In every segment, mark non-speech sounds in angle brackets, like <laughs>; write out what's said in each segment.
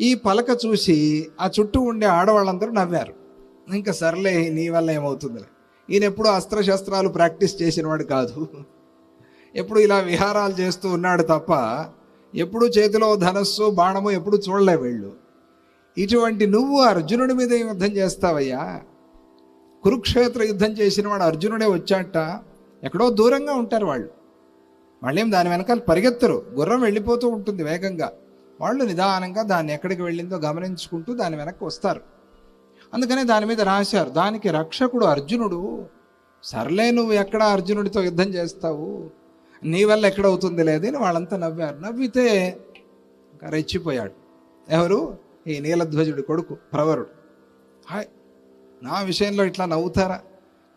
ఈ పలక చూసి ఆ చుట్టూ ఉండే ఆడవాళ్ళందరూ నవ్వారు. ఇంకా సర్లే నీ వల్ల ఏమవుతుందిలే. ఈయన ఎప్పుడు అస్త్రశస్త్రాలు ప్రాక్టీస్ చేసినవాడు కాదు. ఎప్పుడు ఇలా విహారాలు చేస్తూ ఉన్నాడు తప్ప ఎప్పుడు చేతిలో ధనస్సు బాణము ఎప్పుడు చూడలే వీళ్ళు. ఇటువంటి నువ్వు అర్జునుడి మీద యుద్ధం చేస్తావయ్యా. కురుక్షేత్ర యుద్ధం చేసిన వాడు అర్జునుడే వచ్చాట. ఎక్కడో దూరంగా ఉంటారు వాళ్ళు. వాళ్ళేం దాని వెనకాల పరిగెత్తరు. గుర్రం వెళ్ళిపోతూ ఉంటుంది వేగంగా. వాళ్ళు నిదానంగా దాన్ని ఎక్కడికి వెళ్ళిందో గమనించుకుంటూ దాని వెనక్కి వస్తారు. అందుకనే దాని మీద రాశారు దానికి రక్షకుడు అర్జునుడు. సర్లే నువ్వు ఎక్కడ అర్జునుడితో యుద్ధం చేస్తావు? నీ వల్ల ఎక్కడవుతుంది లేదని వాళ్ళంతా నవ్వారు. నవ్వితే ఇంకా రెచ్చిపోయాడు. ఎవరు? ఈ నీలధ్వజుడి కొడుకు ప్రవరుడు. హాయ్ నా విషయంలో ఇట్లా నవ్వుతారా?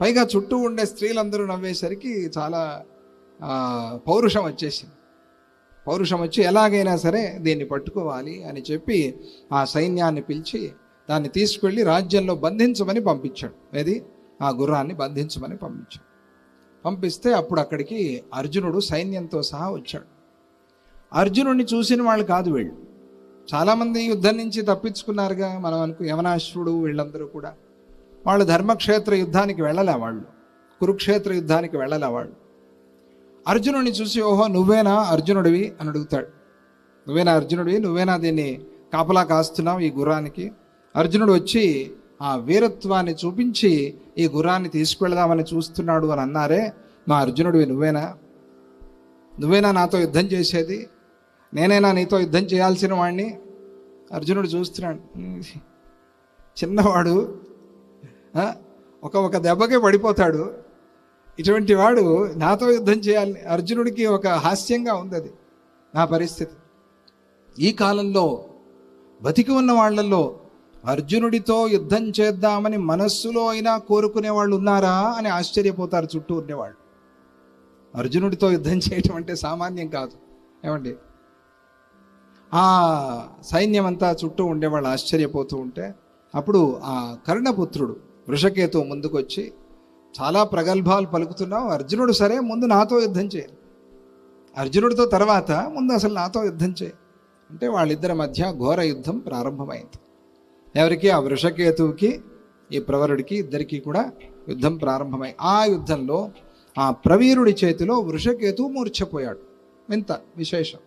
పైగా చుట్టూ ఉండే స్త్రీలందరూ నవ్వేసరికి చాలా పౌరుషం వచ్చేసింది. పౌరుషం వచ్చి ఎలాగైనా సరే దీన్ని పట్టుకోవాలి అని చెప్పి ఆ సైన్యాన్ని పిలిచి దాన్ని తీసుకెళ్ళి రాజ్యంలో బంధించమని పంపించాడు. ఏది? ఆ గుర్రాన్ని బంధించమని పంపించాడు. పంపిస్తే అప్పుడు అక్కడికి అర్జునుడు సైన్యంతో సహా వచ్చాడు. అర్జునుడిని చూసిన వాళ్ళు కాదు వీళ్ళు. చాలామంది యుద్ధం నుంచి తప్పించుకున్నారుగా మనం అనుకు యమనాశ్వరుడు వీళ్ళందరూ కూడా. వాళ్ళు ధర్మక్షేత్ర యుద్ధానికి వెళ్ళలే వాళ్ళు. కురుక్షేత్ర యుద్ధానికి వెళ్ళలే వాళ్ళు. అర్జునుడిని చూసి ఓహో నువ్వేనా అర్జునుడివి? అని అడుగుతాడు. నువ్వేనా అర్జునుడివి? నువ్వేనా దీన్ని కాపలా కాస్తున్నావు ఈ గుర్రానికి? అర్జునుడు వచ్చి ఆ వీరత్వాన్ని చూపించి ఈ గుర్రాన్ని తీసుకువెళదామని చూస్తున్నాడు అని అన్నారే. మా అర్జునుడివి నువ్వేనా? నువ్వేనా నాతో యుద్ధం చేసేది? నేనైనా నీతో యుద్ధం చేయాల్సిన వాడిని అర్జునుడు చూస్తున్నాడు. చిన్నవాడు ఒక ఒక దెబ్బకే పడిపోతాడు. ఇటువంటి వాడు నాతో యుద్ధం చేయాలి అర్జునుడికి ఒక హాస్యంగా ఉంది అది నా పరిస్థితి. ఈ కాలంలో బతికి ఉన్న వాళ్ళల్లో అర్జునుడితో యుద్ధం చేద్దామని మనస్సులో అయినా కోరుకునే వాళ్ళు ఉన్నారా అని ఆశ్చర్యపోతారు చుట్టూ ఉండేవాళ్ళు అర్జునుడితో యుద్ధం చేయటం అంటే సామాన్యం కాదు ఏమండి? ఆ సైన్యం అంతా చుట్టూ ఉండేవాళ్ళు ఆశ్చర్యపోతూ ఉంటే అప్పుడు ఆ కర్ణపుత్రుడు వృషకేతు ముందుకొచ్చి చాలా ప్రగల్భాలు పలుకుతున్నావు. అర్జునుడు సరే ముందు నాతో యుద్ధం చేయాలి అర్జునుడితో తర్వాత ముందు అసలు నాతో యుద్ధం చేయి. అంటే వాళ్ళిద్దరి మధ్య ఘోర యుద్ధం ప్రారంభమైంది. ఎవరికి? ఆ వృషకేతువుకి ఈ ప్రవరుడికి ఇద్దరికీ కూడా యుద్ధం ప్రారంభమై ఆ యుద్ధంలో ఆ ప్రవీరుడి చేతిలో వృషకేతువు మూర్ఛపోయాడు. వింత విశేషం.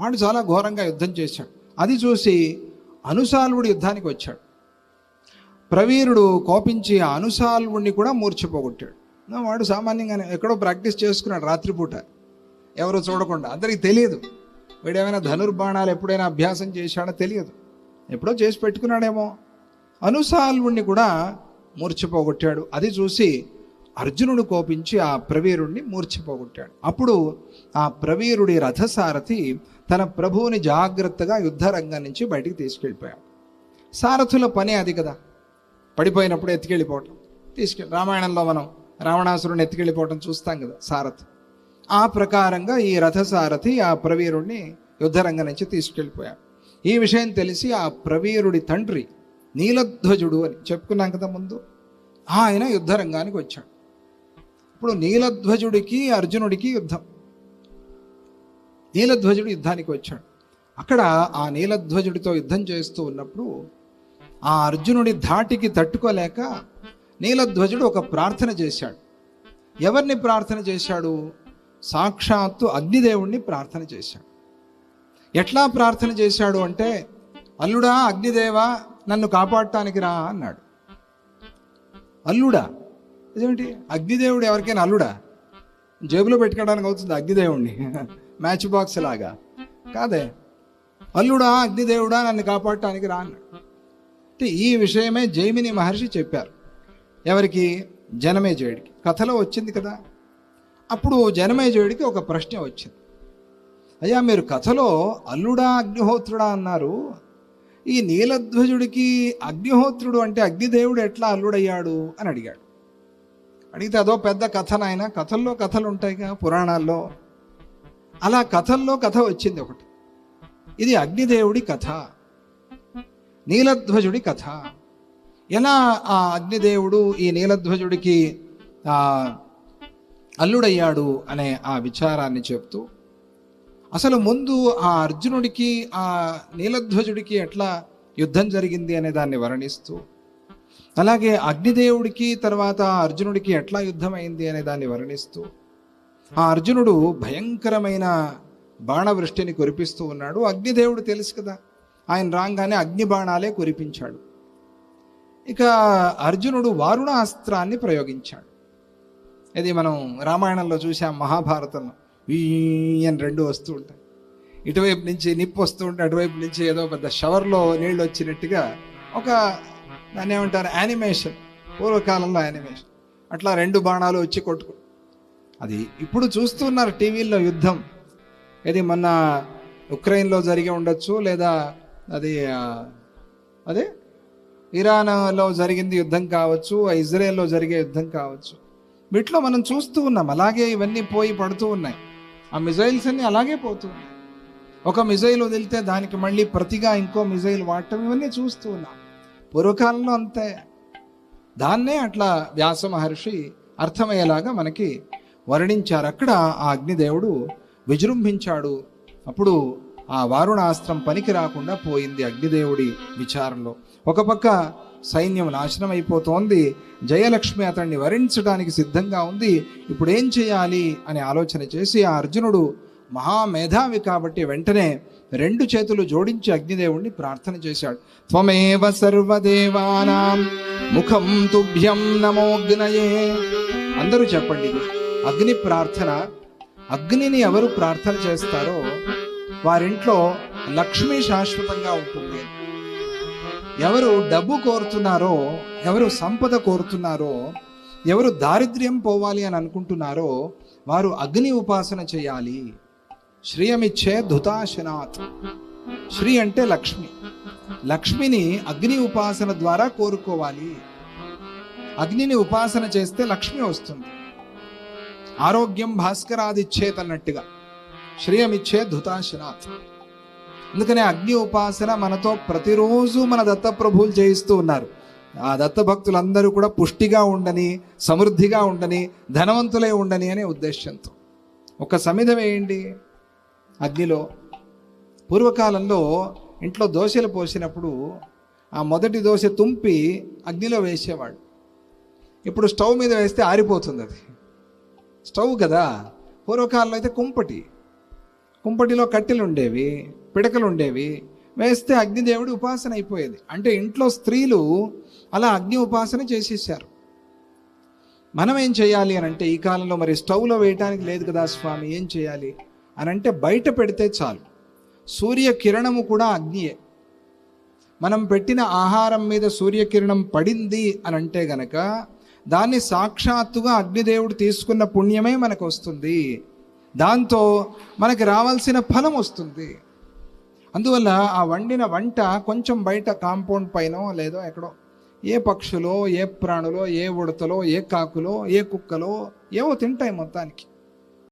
వాడు చాలా ఘోరంగా యుద్ధం చేశాడు. అది చూసి అనుసాలువుడు యుద్ధానికి వచ్చాడు. ప్రవీరుడు కోపించి ఆ అనుసాల్వుడిని కూడా మూర్చిపోగొట్టాడు వాడు సామాన్యంగానే ఎక్కడో ప్రాక్టీస్ చేసుకున్నాడు రాత్రిపూట. ఎవరు చూడకుండా. అందరికీ తెలియదు. వీడేమైనా ధనుర్బాణాలు ఎప్పుడైనా అభ్యాసం చేశాడో తెలియదు. ఎప్పుడో చేసి పెట్టుకున్నాడేమో. అనుసాల్వుణ్ణి కూడా మూర్చిపోగొట్టాడు అది చూసి అర్జునుడు కోపించి ఆ ప్రవీరుణ్ణి మూర్చిపోగొట్టాడు అప్పుడు ఆ ప్రవీరుడి రథసారథి తన ప్రభువుని జాగ్రత్తగా యుద్ధరంగం నుంచి బయటికి తీసుకెళ్ళిపోయాడు. సారథుల పని అది కదా. పడిపోయినప్పుడు ఎత్తుకెళ్ళిపోవటం. తీసుకెళ్ళి రామాయణంలో మనం రావణాసురుని ఎత్తుకెళ్ళిపోవటం చూస్తాం కదా సారథి. ఆ ప్రకారంగా ఈ రథసారథి ఆ ప్రవీరుణ్ణి యుద్ధరంగం నుంచి తీసుకెళ్ళిపోయాడు. ఈ విషయం తెలిసి ఆ ప్రవీరుడి తండ్రి నీలధ్వజుడు అని చెప్పుకున్నాం కదా ముందు ఆయన యుద్ధరంగానికి వచ్చాడు. ఇప్పుడు నీలధ్వజుడికి అర్జునుడికి యుద్ధం. నీలధ్వజుడు యుద్ధానికి వచ్చాడు. అక్కడ ఆ నీలధ్వజుడితో యుద్ధం చేస్తూ ఉన్నప్పుడు ఆ అర్జునుడి ధాటికి తట్టుకోలేక నీలధ్వజుడు ఒక ప్రార్థన చేశాడు. ఎవరిని ప్రార్థన చేశాడు? సాక్షాత్తు అగ్నిదేవుణ్ణి ప్రార్థన చేశాడు. ఎట్లా ప్రార్థన చేశాడు అంటే అల్లుడా అగ్నిదేవా నన్ను కాపాడటానికి రా అన్నాడు. అల్లుడా? ఇదేంటి? అగ్నిదేవుడు ఎవరికైనా అల్లుడా? జేబులో పెట్టుకోవడానికి అవుతుంది అగ్నిదేవుణ్ణి. <laughs> మ్యాచ్ బాక్స్ లాగా. కాదే? అల్లుడా అగ్నిదేవుడా నన్ను కాపాడటానికి రా అన్నాడు. ఈ విషయమే జైమిని మహర్షి చెప్పారు. ఎవరికి? జనమేజయుడికి. కథలో వచ్చింది కదా. అప్పుడు జనమేజయుడికి ఒక ప్రశ్న వచ్చింది. అయ్యా మీరు కథలో అల్లుడా అగ్నిహోత్రుడా అన్నారు. ఈ నీలధ్వజుడికి అగ్నిహోత్రుడు అంటే అగ్నిదేవుడు ఎట్లా అల్లుడయ్యాడు అని అడిగాడు. అడిగితే అదో పెద్ద కథ నాయన. కథల్లో కథలు ఉంటాయిగా పురాణాల్లో. అలా కథల్లో కథ వచ్చింది ఒకటి. ఇది అగ్నిదేవుడి కథ. నీలధ్వజుడి కథ. ఎలా ఆ అగ్నిదేవుడు ఈ నీలధ్వజుడికి అల్లుడయ్యాడు అనే ఆ విచారాన్ని చెప్తూ అసలు ముందు ఆ అర్జునుడికి ఆ నీలధ్వజుడికి ఎట్లా యుద్ధం జరిగింది అనే దాన్ని వర్ణిస్తూ అలాగే అగ్నిదేవుడికి తర్వాత అర్జునుడికి ఎట్లా యుద్ధమైంది అనే దాన్ని వర్ణిస్తూ ఆ అర్జునుడు భయంకరమైన బాణవృష్టిని కురిపిస్తూ ఉన్నాడు. అగ్నిదేవుడు తెలుసు కదా. ఆయన రాగానే అగ్ని బాణాలే కురిపించాడు. ఇక అర్జునుడు వారుణ అస్త్రాన్ని ప్రయోగించాడు. ఇది మనం రామాయణంలో చూసాం మహాభారతంలో. ఈ అని రెండు వస్తూ ఉంటాయి. ఇటువైపు నుంచి నిప్పు వస్తూ ఉంటే అటువైపు నుంచి ఏదో పెద్ద షవర్లో నీళ్ళు వచ్చినట్టుగా ఒక దాన్ని ఏమంటారు యానిమేషన్ పూర్వకాలంలో యానిమేషన్. అట్లా రెండు బాణాలు వచ్చి కొట్టుకు అది ఇప్పుడు చూస్తున్నారు టీవీల్లో యుద్ధం. ఇది మొన్న ఉక్రెయిన్లో జరిగి ఉండొచ్చు లేదా అది అదే ఇరాన్లో జరిగింది యుద్ధం కావచ్చు ఇజ్రాయెల్లో జరిగే యుద్ధం కావచ్చు. వీటిలో మనం చూస్తూ ఉన్నాం అలాగే ఇవన్నీ పోయి పడుతూ ఉన్నాయి. ఆ మిజైల్స్ అన్నీ అలాగే పోతూ ఉన్నాయి. ఒక మిజైల్ వదిలితే దానికి మళ్ళీ ప్రతిగా ఇంకో మిజైల్ వాడటం ఇవన్నీ చూస్తూ ఉన్నాం. పూర్వకాలంలో అంతే. దాన్నే అట్లా వ్యాస మహర్షి అర్థమయ్యేలాగా మనకి వర్ణించారు. అక్కడ ఆ అగ్నిదేవుడు విజృంభించాడు. అప్పుడు ఆ వారుణాస్త్రం పనికి రాకుండా పోయింది అగ్నిదేవుడి విచారంలో. ఒక పక్క సైన్యం నాశనం అయిపోతోంది జయలక్ష్మి అతన్ని వరించడానికి సిద్ధంగా ఉంది ఇప్పుడు ఏం చేయాలి అని ఆలోచన చేసి ఆ అర్జునుడు మహామేధావి కాబట్టి వెంటనే రెండు చేతులు జోడించి అగ్నిదేవుణ్ణి ప్రార్థన చేశాడు. త్వమేవ సర్వదేవానాం ముఖం తుభ్యం నమోగ్నయే అందరూ చెప్పండి అగ్ని ప్రార్థన అగ్నిని ఎవరు ప్రార్థన చేస్తారో వారింట్లో లక్ష్మి శాశ్వతంగా ఉంటుంది. ఎవరు డబ్బు కోరుతున్నారో ఎవరు సంపద కోరుతున్నారో ఎవరు దారిద్ర్యం పోవాలి అని అనుకుంటున్నారో వారు అగ్ని ఉపాసన చేయాలి. శ్రీయమిచ్చే ధుతాశనాత్ శ్రీ అంటే లక్ష్మి. లక్ష్మిని అగ్ని ఉపాసన ద్వారా కోరుకోవాలి. అగ్నిని ఉపాసన చేస్తే లక్ష్మి వస్తుంది. ఆరోగ్యం భాస్కరాదిచ్చేత్ అన్నట్టుగా శ్రేయమిచ్చే ధుతాశనాథ్. అందుకనే అగ్ని ఉపాసన మనతో ప్రతిరోజు మన దత్తప్రభువులు చేయిస్తూ ఉన్నారు. ఆ దత్త భక్తులందరూ కూడా పుష్టిగా ఉండని సమృద్ధిగా ఉండని ధనవంతులై ఉండని అనే ఉద్దేశంతో ఒక సమిధ వేయండి అగ్నిలో. పూర్వకాలంలో ఇంట్లో దోశలు పోసినప్పుడు ఆ మొదటి దోశ తుంపి అగ్నిలో వేసేవాడు ఇప్పుడు స్టవ్ మీద వేస్తే ఆరిపోతుంది అది. స్టవ్ కదా. పూర్వకాలంలో అయితే కుంపటి. కుంపటిలో కట్టెలు ఉండేవి పిడకలు ఉండేవి వేస్తే అగ్నిదేవుడి ఉపాసన అయిపోయేది. అంటే ఇంట్లో స్త్రీలు అలా అగ్ని ఉపాసన చేసేసారు మనం ఏం చేయాలి అని అంటే ఈ కాలంలో మరి స్టవ్లో వేయటానికి లేదు కదా స్వామి ఏం చేయాలి అని అంటే బయట పెడితే చాలు. సూర్యకిరణము కూడా అగ్నియే. మనం పెట్టిన ఆహారం మీద సూర్యకిరణం పడింది అని అంటే గనక దాన్ని సాక్షాత్తుగా అగ్నిదేవుడు తీసుకున్న పుణ్యమే మనకు వస్తుంది. దాంతో మనకి రావాల్సిన ఫలం వస్తుంది. అందువల్ల ఆ వండిన వంట కొంచెం బయట కాంపౌండ్ పైన లేదో ఎక్కడో ఏ పక్షులో ఏ ప్రాణులో ఏ ఉడతలో ఏ కాకులో ఏ కుక్కలో ఏవో తింటాయి మొత్తానికి.